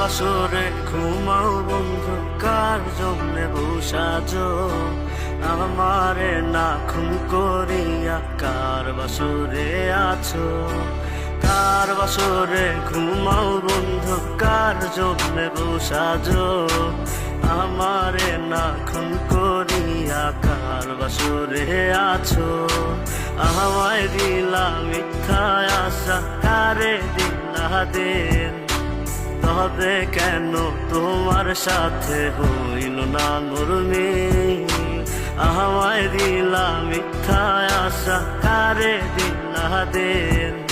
বাসরে ঘুমাও বন্ধু, কার জন্যে বসাজ আমারে না খুন করিয়া কার বাসরে আছো? কার বাসরে ঘুমাও বন্ধু, কার জন্যে বসাজ আমারে না খুন করিয়া কার বাসরে আছো? আমায় দিলা মিথ্যা আশা কারে দিলা দেন। তবে কেন? তোমার সাথে হইল না নুরমি। আমায় দিলা মিথ্যা আশা কারে দিলা দেন।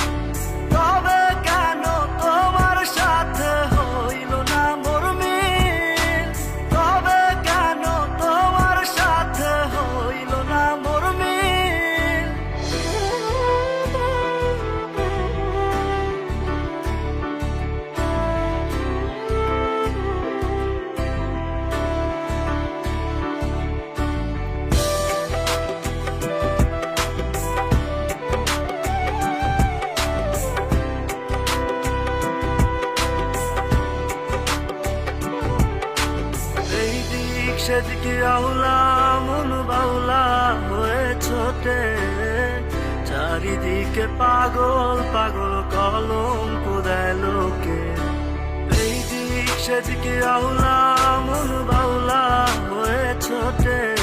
সেদিকে আউলা, মন বাউলা হয়ে ছোটে। চারিদিকে পাগল পাগল কলম কোদায় লোকে। এই দিক সেদিকে আউলা, মন বাউলা হয়ে ছোটে।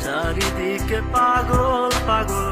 চারিদিকে পাগল পাগল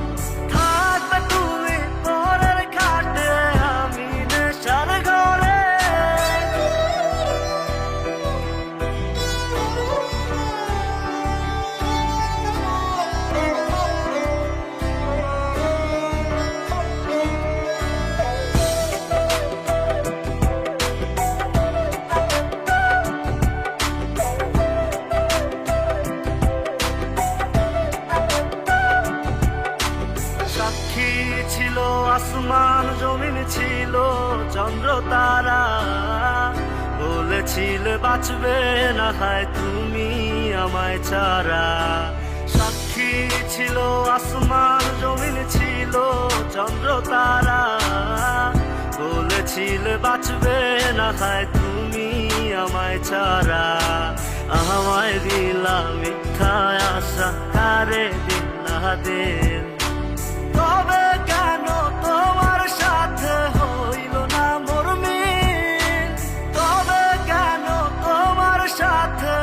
আসমান জমিন ছিল, চন্দ্র তারা। বলেছিল, বাঁচবে না হয় তুমি আমায় ছাড়া। সাক্ষী ছিল, আসমান জমিন ছিল, চন্দ্র তারা। বলেছিল, বাঁচবে না হয় তুমি আমায় ছাড়া। আমায় দিলা মিথ্যা আশা, কারে দিলা দেন got the